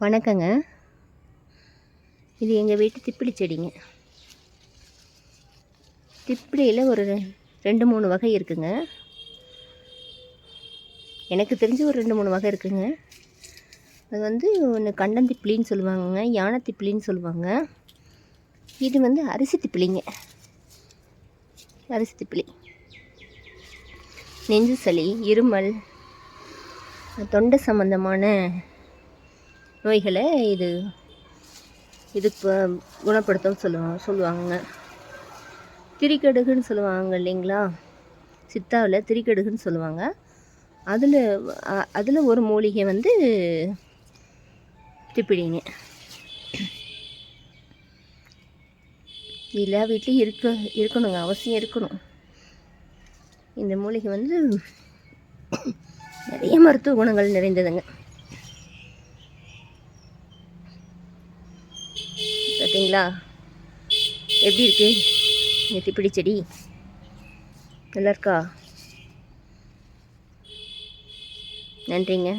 வணக்கங்க. இது எங்கள் வீட்டு திப்பிலி செடிங்க. திப்பிலியில் ஒரு ரெ- ரெண்டு மூணு வகை இருக்குங்க. எனக்கு தெரிஞ்சு ஒரு ரெண்டு மூணு வகை இருக்குங்க. அது வந்து ஒன்று கண்டந்திப்பிலின்னு சொல்லுவாங்கங்க யானை திப்பிலின்னு சொல்லுவாங்க. இது வந்து அரிசி திப்பிலிங்க. அரிசி திப்பிலி. நெஞ்சு சளி இருமல் தொண்டை சம்பந்தமான நோய்களை இது இது ப- குணப்படுத்தும் சொல்லுவாங்க சொல்லுவாங்க. திரிக்கடுகுன்னு சொல்லுவாங்க இல்லைங்களா? சித்தாவில் திரிக்கடுகுன்னு சொல்லுவாங்க. அதில் அதில் ஒரு மூலிகை வந்து திப்பிடிங்க எல்லா வீட்லேயும் இருக்க இருக்கணுங்க அவசியம் இருக்கணும். இந்த மூலிகை வந்து நிறைய மருத்துவ குணங்கள் நிறைந்ததுங்க. பார்த்தீங்களா? எப்படி இருக்கு? இந்த செடி? நல்லா இருக்கா? நன்றிங்க.